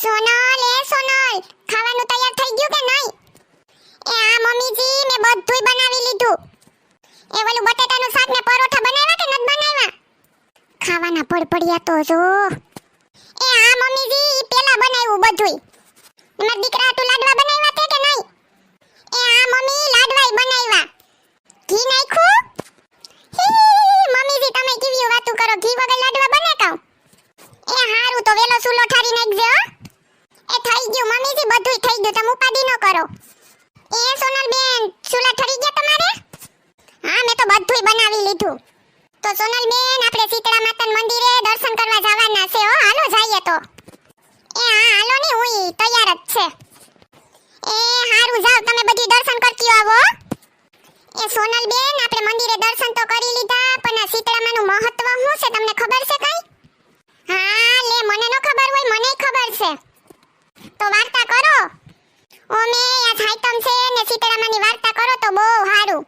સોનલ, એ સોનલ, ખાવાનું તૈયાર થઈ ગયું કે નહીં? એ આ મમ્મીજી મેં બધુંય બનાવી લીધું. એ ઓલું બટેટાનું શાક ને પરોઠા બનાવ્યા કે નથી બનાવ્યા? ખાવાના પડપડિયા તો જો. એ આ મમ્મીજી ઈ પેલા બનાવ્યું બધુંય. મારા દીકરા તું લાડવા બનાવ્યા તે કે નહીં? એ આ મમ્મી લાડવાય બનાવ્યા. ઘી નાખ્યું? મમ્મીજી, તમે કેવી વાતું કરો? ઘી વગર લાડવા બને કાઉ એ હારું તો વેલો સુલો ઠારી નાખજો. એ થઈ ગયું, મમ્મીજી, બધુંય થઈ ગયું, તમે ઉપાડી ન કરો. એ સોનલ બેન સુલા ઠરી ગયા તમારે? હા, મેં તો બધુંય બનાવી લીધું. તો સોનલ બેન આપણે શીતળા માતા મંદિરે દર્શન કરવા જવાના છે, હો, હાલો જઈએ તો. એ, હા, હાલો ને, હું તૈયાર જ છે. એ, હારું જાવ તમે બધી દર્શન કરતી આવો એ સોનલ બેન આપણે મંદિરે દર્શન તો કરી લીધા, પણ આ શીતળામાનું મહત્વ શું છે, તમને ખબર છે કઈ? હા, લે, મને ન ખબર હોય, મને ખબર છે. તો વાર્તા કરો. ઓમે આ સાયતમ છે ને સીતારામાની વાર્તા કરો તો બહુ સારું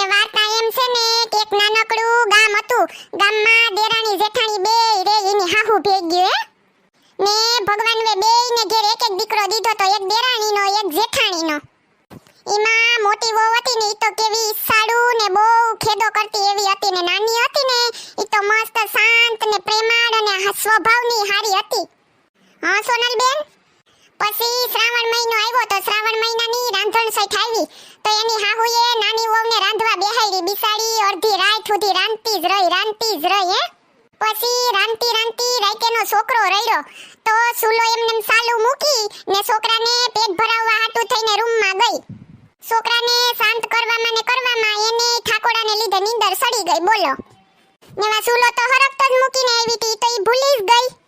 એ વાર્તા એમ છે ને કે એક નાનકડું ગામ હતું. ગામમાં દેરાણી જેઠાણી બે રે એની હાહુ ભેગી હે. ને ભગવાન વે બે ને ઘેર એક એક દીકરો દીધો તો એક દેરાણીનો, એક જેઠાણીનો. એમાં મોટી વહુ હતી ને એ તો કેવી સાડું ને બહુ ખેદો કરતી એવી હતી ને નાની હતી ને એ તો મસ્ત શાંત ને પ્રેમાળ અને સ્વભાવની હારી હતી. હા, સોનલબેન? પછી શ્રાવણ મહિનો આવ્યો તો શ્રાવણ મહિનાની રાંધણ સઈઠ આવી. તો એની હાહુએ નાની વહુને રાંધવા બેહાડી. બિસાડી, અડધી રાત સુધી રાંધતી જ રહી, રાંધતી જ રહી, હે. પછી રાંધતી રાંધતી રાઈતેનો છોકરો રડ્યો. તો સુલો એમને સાલુ મૂકી ને છોકરાને પેટ ભરાવવા હાટું થઈને રૂમમાં ગઈ. છોકરાને શાંત કરવામાં ને કરવામાં એને ઠાકોડાને લીધે નીંદર સડી ગઈ. બોલો. નેવા સુલો તો હરખતો જ મૂકીને આવી હતી તો એ ભૂલી જ ગઈ.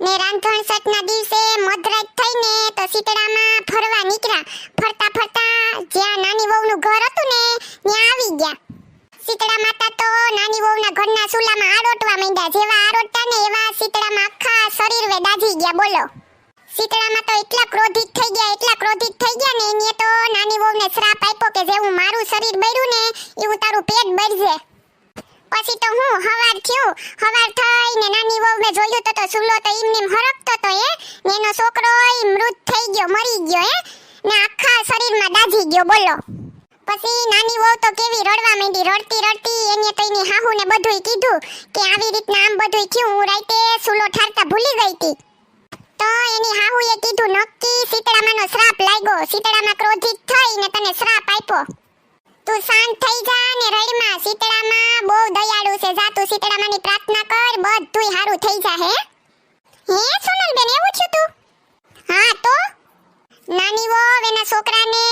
ને રાંધણ સટના દિવસે મધરાત થઈને તો શીતળામાં ફરવા નીકળ્યા. ફરતા ફરતા જ્યાં નાની વહુનું ઘર હતું ને, ત્યાં આવી ગયા. સીતળા માતા તો નાની વહુના ઘરના સુલામાં આરોટવા માંડ્યા. જેવા આરોટતા ને એવા સીતળામાં આખા શરીર વે દાઝી ગયા. બોલો. સીતળામાં તો એટલા ક્રોધિત થઈ ગયા, એટલા ક્રોધિત થઈ ગયા ને, એને તો નાની વહુને શ્રાપ આપ્યો કે જેવું મારું શરીર બળ્યું ને એવું તારું પેટ બળશે પછી તો હું હવાર થયું. હવાર થઈને નાની જોયું તો તો સુલો તો એમને એમ હરકતો તો એ. ને એનો છોકરો ય મૃત થઈ ગયો, મરી ગયો એ. ને આખા શરીરમાં દાઝી ગયો, બોલો. પછી નાની વહુ તો કેવી રડવા માંડી, રડતી રડતી એને તો એની હાહુને બધુંય કીધું કે આવી રીતના આમ બધુંય થયું. હું રાતે સુલો ઠારતા ભૂલી ગઈ હતી. તો એની હાહુએ કીધું, નક્કી શીતળામાનો શ્રાપ લાગ્યો. શીતળામાં ક્રોધિત થઈને તને શ્રાપ આપ્યો. તું શાંત થઈ જા ને રડમાં, શીતળામાં. બહુ દયાળુ છે જા તું શીતળામાંની પ્રાર્થના કર, બધુંય હારું થઈ જા હે. હે સોનલબેન, એવું થયું તું? હા, તો? નાની વો એના છોકરાને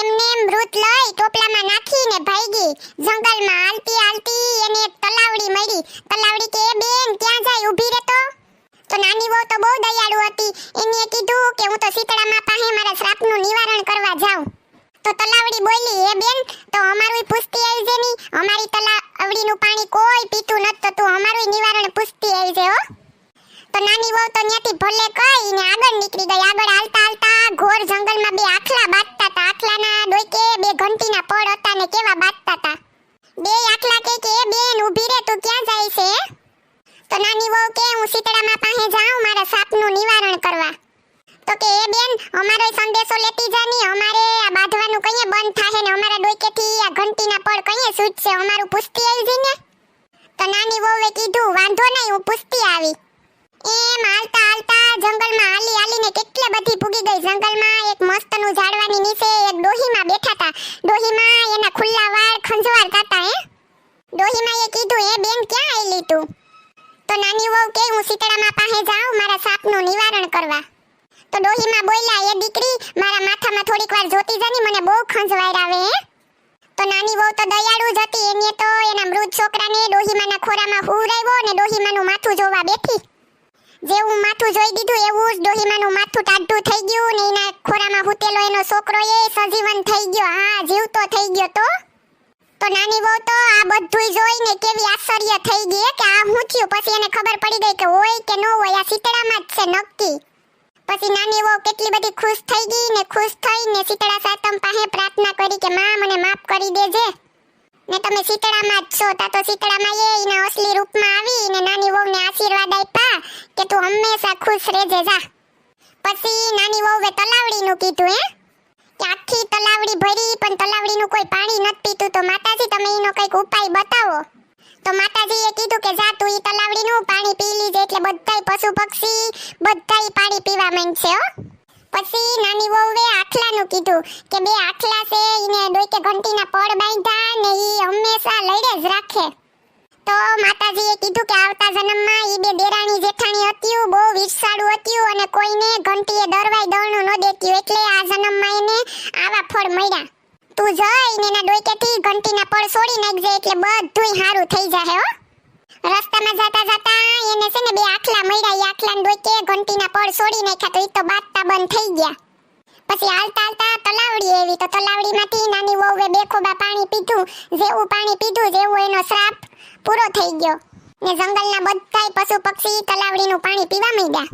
એમને મૃત લઈ ટોપલામાં નાખીને ભાગી, જંગલમાં હાલતી હાલતી એને એક તલાવડી મળી. તલાવડી કે, બેન, ક્યાં જાય? ઊભી રહે તો? તો નાની વો તો બહુ દયાળુ હતી. એને કીધું કે હું તો શીતળામાં પાસે મારા શ્રાપનું નિવારણ કરવા જાઉં તો તલાવડી બોલી એ બેન, તો અમારું પૂછતી આવી છે ની. અમારી તલાવડીનું પાણી કોઈ પીતું નથી, તો તું અમારું નિવારણ પૂછતી આવી છે, હો. તો નાની વહુ તો ન્યાથી ભલે કઈ ને આગળ નીકળી ગઈ. આગળ હાલતા હાલતા ઘોર જંગલમાં બે આખલા બાંધતા હતા. આખલાના ડોકે બે ઘંટીના પડ હતા ને કેવા બાંધતા હતા. બે આખલા કે કે બેન, ઊભી રે, તું ક્યાં જાય છે તો નાની વહુ કે, હું શીતળામાં પાસે જાઉં, મારા સાપનું નિવારણ કરવા. તો કે, એ બેન અમારો સંદેશો લેતી જાની અમારે બંધ થાશે ને અમારા ડોકેથી આ ઘંટીના પડ કઈએ છૂટશે અમારું પુસ્તી આવી જઈને તો નાની વહુએ કીધું, વાંધો નહીં, હું પુસ્તી આવી. એમ હાલતા હાલતા જંગલમાં હાલી હાલીને કેટલે બધી પૂગી ગઈ. જંગલમાં એક મસ્તનું ઝાડવાની નીચે એક ડોહીમાં બેઠા હતા. ડોહીમાં એના ખુલ્લા વાળ ખંજવાર હતા, હે? ડોહીમાં એ કીધું એ બેન, ક્યાં આવેલી તું? તો નાની વહુ કે, હું શીતળામાં પાસે જાઉં, મારા સાપનું નિવારણ કરવા. તો ડોહીમાં બોલ્યા, એ દીકરી મારા માથામાં થોડીક વાર જોતી જાની મને બહુ ખંજવાળ આવે તો નાની બહુ તો દયાળુ જ હતી, એને તો એના મૃત છોકરાને ડોહીમાના ખોરામાં હુવરાવ્યો ને ડોહીમાનું માથું જોવા બેઠી. જેવું માથું જોઈ દીધું, એવું જ ડોહીમાનું માથું ટાઢું થઈ ગયું ને એના ખોરામાં હૂતેલો એનો છોકરો એ સજીવન થઈ ગયો, હા, જીવતો થઈ ગયો તો. તો નાની બહુ તો આ બધુંય જોઈને કેવી આશ્ચર્ય થઈ ગઈ કે આ હું થયું? પછી એને ખબર પડી ગઈ કે હોય કે ન હોય, આ શીતળામાં જ છે નક્કી. પછી નાની વહુ કેટલી બધી ખુશ થઈ ગઈ ને ખુશ થઈને શીતળા સાતમ પાસે પ્રાર્થના કરી કે માં, મને માફ કરી દેજે. ને તમે શીતળામાં જ છો, તા તો શીતળામાં એ એના અસલી રૂપમાં આવી ને નાની વહુને આશીર્વાદ આપ્યા કે તું હંમેશા ખુશ રહેજે, જા. પછી નાની વહુએ તલાવડીનું કીધું, હે? કે આખી તલાવડી ભરી, પણ તલાવડીનું કોઈ પાણી નથી પીતું. તો માતાજી, તમે એનો કંઈક ઉપાય બતાવો. તો માતાજીએ કીધું કે જા, તું ઈ તલાવડીનું પાણી પી લીજે. એટલે બધાય પશુ પક્ષી બધાય પાણી પીવા માંડશે પછી નાની વહુએ આખલાનું કીધું કે બે આખલા છે ઈને ડોકે ઘંટીના પડ બાંધ્યા ને ઈ હંમેશા લડે જ રાખે. તો માતાજીએ કીધું કે આવતા જન્મમાં ઈ બે દેરાણી જેઠાણી હતી બહુ વિરસાડું હતું અને કોઈને ઘંટીએ દરવાય દળનું ન દેતું એટલે આ જન્મમાં એને આવા ફળ મળ્યા. તું જઈને એના ડોકેથી ઘંટીના પડ છોડી નાખજે, એટલે બધુંય સારું થઈ જાય હો. રસ્તામાં જતા જતા એને છે ને બે આખલા મળ્યા એ આખલાને ડોકે, ઘંટીના પડ છોડી નાખ્યા તો એ તો બાતતા બંધ થઈ ગયા. પછી હાલતા હાલતા તલાવડી એવી તો તલાવડીમાંથી નાની વહુએ બે ખોબા પાણી પીધું, જેવું પાણી પીધું, જેવું એનો શ્રાપ પૂરો થઈ ગયો. ને જંગલના બધાય પશુ પક્ષી તલાવડીનું પાણી પીવા માંડ્યા.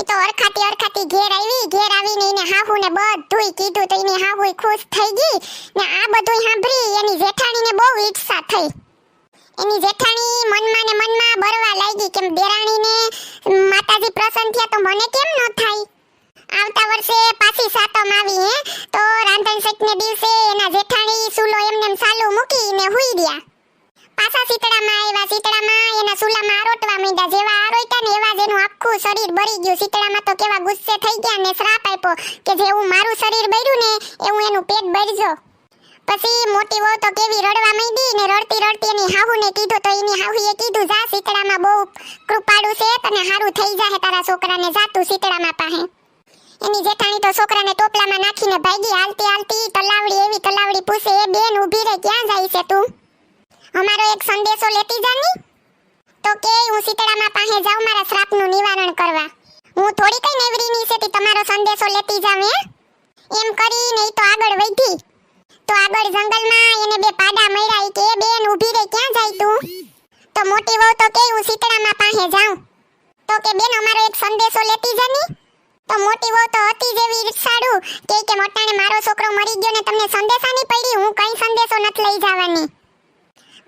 એ તો અરખાતી અરખાતી ઘેર આવી, ઘેર આવીને એને હાહુને બધુંય કીધું તો એની હાહુ ખુશ થઈ ગઈ. ને આ બધુંય સાંભળી એની જેઠાણીને બહુ ઈચ્છા થઈ. એની જેઠાણી મનમાં ને મનમાં બરવા લાગી કે દેરાણીને માતાજી પ્રસન્ન થયા તો મને કેમ ન થાય? આવતા વર્ષે પાછી સાતમ આવી હે, તો રાંધણ શેઠને દિવસે એના જેઠાણી સૂલો એમને એમ ચાલુ મૂકીને હુઈ ગયા. પાછા શીતળામાં આવ્યા, શીતળામાં એના સૂલામાં આરોટવા માંડ્યા, જેવા આરોટ્યા ને એવા જ એનું આખું શરીર બળી ગયું. શીતળામાં તો કેવા ગુસ્સે થઈ ગયા ને શ્રાપ આપ્યો કે જેવું મારું શરીર બળ્યું ને એવું એનું પેટ બળજો. પછી મોટી વહુ તો કેવી રડવા માંડી ને રડતી રડતી એની હાહુને કીધું તો એની હાહુએ કીધું, જા શીતળામાં બહુ કૃપાળુ છે તને હારું થઈ જાહે તારા છોકરાને, જા તું શીતળામાં પાસે એની જેઠાણી તો છોકરાને ટોપલામાં નાખીને ભાગી, હાલતી હાલતી તલાવડી એવી તલાવડી પૂછે, એ બેન ઊભી રે ક્યાં જાય છે તું? અમારો એક સંદેશો લેતી જાની તો કે, હું શીતળામાં પાસે જાઉં, મારા શ્રાપનું નિવારણ કરવા. હું થોડી કઈ નેવરીની છે તમારો સંદેશો લેતી જાઉં એમ કરીને ઈ તો આગળ વધી. તો આગળ જંગલમાં એને બે પાડા મળ્યા કે બેન ઊભી રે ક્યાં જાય તું? તો મોટી વહુ તો કે હું શીતળામાં પાસે જાઉં. તો કે, બેન, અમારો એક સંદેશો લેતી જની તો મોટી વહુ તો હતી જેવી ઈર્ષાળુ, કે કે, મોટાને મારો છોકરો મરી ગયો ને તમને સંદેશાની પડી, હું કઈ સંદેશો નથી લઈ જવાની.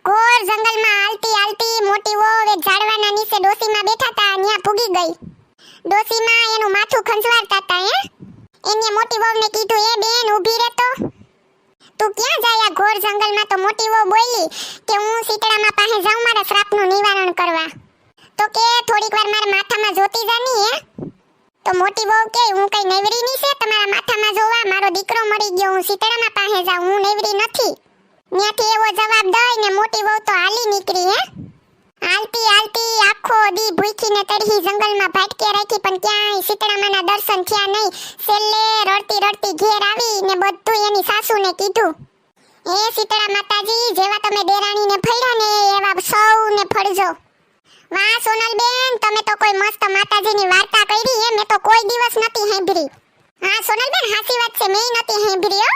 ઘોર જંગલમાં હાલતી હાલતી મોટી વહુ એક ઝાડવાના નીચે ડોસીમાં બેઠા હતા ત્યાં પૂગી ગઈ. ડોસીમાં એનું માથું ખંજવારતા હતા હે? એને મોટી વહુને કીધું, એ બેન, ઊભી રહે તો ક્યાં જાય આ ઘોર જંગલમાં તો મોટી વહુ બોલી કે હું શીતળામાં પાસે જાઉં, મારા શ્રાપનું નિવારણ કરવા. તો કે થોડીક વાર મારા માથામાં જોતી જાની હે. તો મોટી બહુ કે, હું કઈ નેવરી ની છે? તમારા માથામાં જોવા મારો દીકરો મરી ગયો, હું શીતળામાં પાસે જાઉં, હું નેવરી નથી. ત્યાંથી એવો જવાબ દઈ ને મોટી વહુ તો હાલી નીકળી હે. હાલતી હાલતી આખો દી ભૂખીને તરહી જંગલમાં ભટકે રાખી, પણ ક્યાંય સીતળામાના દર્શન થયા નહીં. છેલ્લે રડતી રડતી ઘેર આવી ને બધું એની સાસુને કીધું. હે શીતળા માતાજી, જેવા તમે દેરાણીને ફળ્યા ને એવા સૌને ફળજો. વાહ, સોનલબેન, તમે તો કોઈ મસ્ત માતાજીની વાર્તા કરી એ મેં તો કોઈ દિવસ નથી સાંભળી. હા, સોનલબેન, હાસી વાત છે, મેં નથી સાંભળી હો.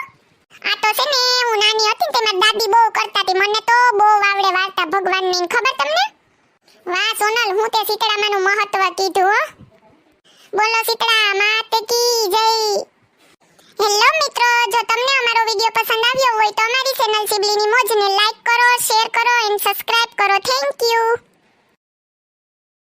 આ તો છે ને, હું નાની હતી તેમાં દાદી બહુ કરતા હતી, મને તો બહુ આવડે વાર્તા ભગવાનની, ખબર તમને? વાહ, સોનલ, હું તે સીતળામાનું મહત્વ કીધું હો. બોલો સીતળા માતે કી જય. હેલો મિત્રો, જો તમને અમારો વીડિયો પસંદ આવ્યો હોય તો અમારી ચેનલ સિબલીની મોજને લાઈક કરો શેર કરો એન્ડ સબસ્ક્રાઇબ કરો. Thank you